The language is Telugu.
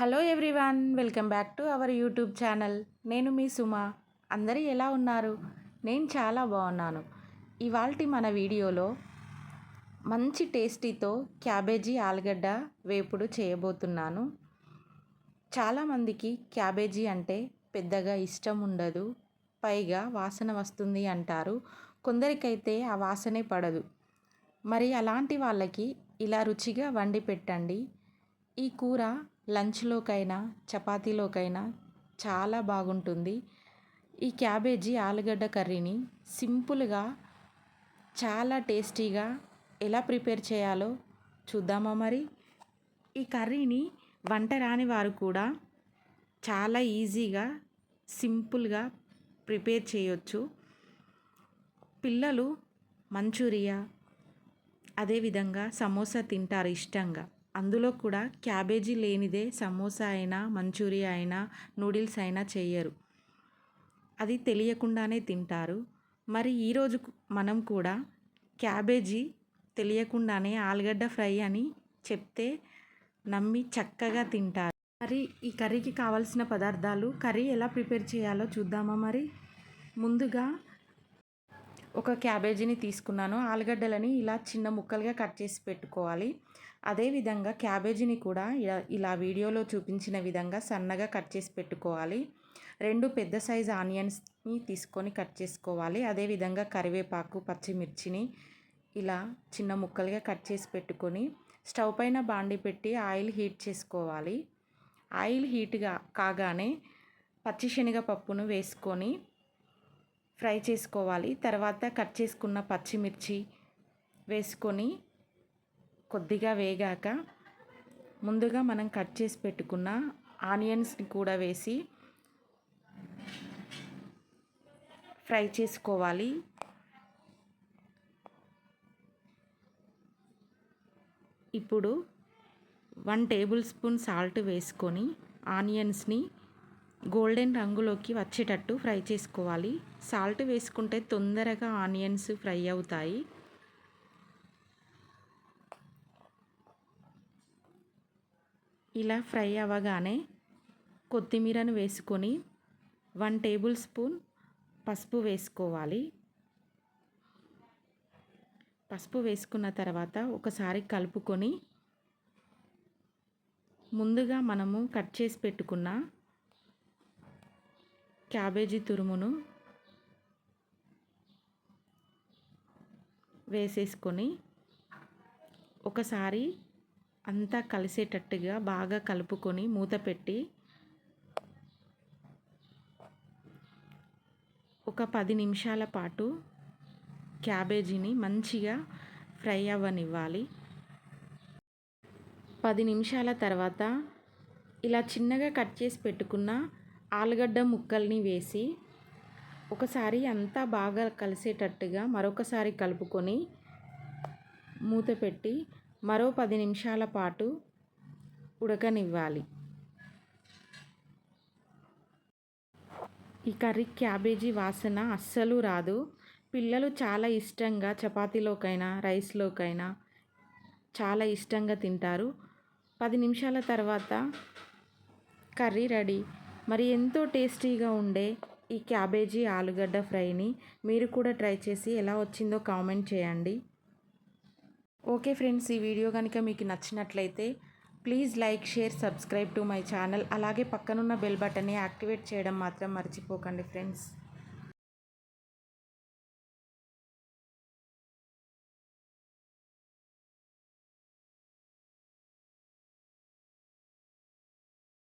Hello everyone welcome back to our YouTube channel. నేను మీ సుమ. అందరూ ఎలా ఉన్నారు? నేను చాలా బాగున్నాను. ఇవాళ మన వీడియోలో మంచి టేస్టీతో క్యాబేజీ ఆలుగడ్డ వేపుడు చేయబోతున్నాను. చాలామందికి క్యాబేజీ అంటే పెద్దగా ఇష్టం ఉండదు. పైగా వాసన వస్తుంది అంటారు. కొందరికైతే ఆ వాసనే పడదు. మరి అలాంటి వాళ్ళకి ఇలా రుచిగా వండి పెట్టండి. ఈ కూర లంచ్లోకైనా చపాతీలోకైనా చాలా బాగుంటుంది. ఈ క్యాబేజీ ఆలుగడ్డ కర్రీని సింపుల్గా చాలా టేస్టీగా ఎలా ప్రిపేర్ చేయాలో చూద్దామా మరి? ఈ కర్రీని వంట రాని వారు కూడా చాలా ఈజీగా సింపుల్గా ప్రిపేర్ చేయొచ్చు. పిల్లలు మంచూరియా అదేవిధంగా సమోసా తింటారు ఇష్టంగా. అందులో కూడా క్యాబేజీ లేనిదే సమోసా అయినా మంచూరియా అయినా నూడిల్స్ అయినా చేయరు అది తెలియకుండానే తింటారు. మరి ఈరోజు మనం కూడా క్యాబేజీ తెలియకుండానే ఆలుగడ్డ ఫ్రై అని చెప్తే నమ్మి చక్కగా తింటారు. మరి ఈ కర్రీకి కావాల్సిన పదార్థాలు కర్రీ ఎలా ప్రిపేర్ చేయాలో చూద్దామా మరి? ముందుగా ఒక క్యాబేజీని తీసుకున్నాను. ఆలుగడ్డలని ఇలా చిన్న ముక్కలుగా కట్ చేసి పెట్టుకోవాలి. అదేవిధంగా క్యాబేజీని కూడా ఇలా వీడియోలో చూపించిన విధంగా సన్నగా కట్ చేసి పెట్టుకోవాలి. రెండు పెద్ద సైజు ఆనియన్స్ని తీసుకొని కట్ చేసుకోవాలి. అదేవిధంగా కరివేపాకు పచ్చిమిర్చిని ఇలా చిన్న ముక్కలుగా కట్ చేసి పెట్టుకొని స్టవ్ పైన బాండి పెట్టి ఆయిల్ హీట్ చేసుకోవాలి. ఆయిల్ హీట్గా కాగానే పచ్చిశనగపప్పును వేసుకొని ఫ్రై చేసుకోవాలి. తర్వాత కట్ చేసుకున్న పచ్చిమిర్చి వేసుకొని కొద్దిగా వేగాక ముందుగా మనం కట్ చేసి పెట్టుకున్న ఆనియన్స్ని కూడా వేసి ఫ్రై చేసుకోవాలి. ఇప్పుడు వన్ టేబుల్ స్పూన్ సాల్ట్ వేసుకొని ఆనియన్స్ని గోల్డెన్ రంగులోకి వచ్చేటట్టు ఫ్రై చేసుకోవాలి. సాల్ట్ వేసుకుంటే తొందరగా ఆనియన్స్ ఫ్రై అవుతాయి. ఇలా ఫ్రై అవ్వగానే కొత్తిమీరను వేసుకొని వన్ టేబుల్ స్పూన్ పసుపు వేసుకోవాలి. పసుపు వేసుకున్న తర్వాత ఒకసారి కలుపుకొని ముందుగా మనము కట్ చేసి పెట్టుకున్న క్యాబేజీ తురుమును వేసేసుకొని ఒకసారి అంతా కలిసేటట్టుగా బాగా కలుపుకొని మూత పెట్టి ఒక పది నిమిషాల పాటు క్యాబేజీని మంచిగా ఫ్రై అవ్వనివ్వాలి. పది నిమిషాల తర్వాత ఇలా చిన్నగా కట్ చేసి పెట్టుకున్న ఆలుగడ్డ ముక్కల్ని వేసి ఒకసారి అంతా బాగా కలిసేటట్టుగా మరొకసారి కలుపుకొని మూత పెట్టి మరో పది నిమిషాల పాటు ఉడకనివ్వాలి. ఈ కర్రీ క్యాబేజీ వాసన అస్సలు రాదు. పిల్లలు చాలా ఇష్టంగా చపాతీలోకైనా రైస్లోకైనా చాలా ఇష్టంగా తింటారు. పది నిమిషాల తర్వాత కర్రీ రెడీ. మరి ఎంతో టేస్టీగా ఉండే ఈ క్యాబేజీ ఆలుగడ్డ ఫ్రైని మీరు కూడా ట్రై చేసి ఎలా వచ్చిందో కామెంట్ చేయండి. ఓకే ఫ్రెండ్స్ ఈ వీడియో కనుక మీకు నచ్చినట్లయితే please like share subscribe to my channel. అలాగే పక్కనున్న బెల్ బటన్ని యాక్టివేట్ చేయడం మాత్రం మర్చిపోకండి ఫ్రెండ్స్.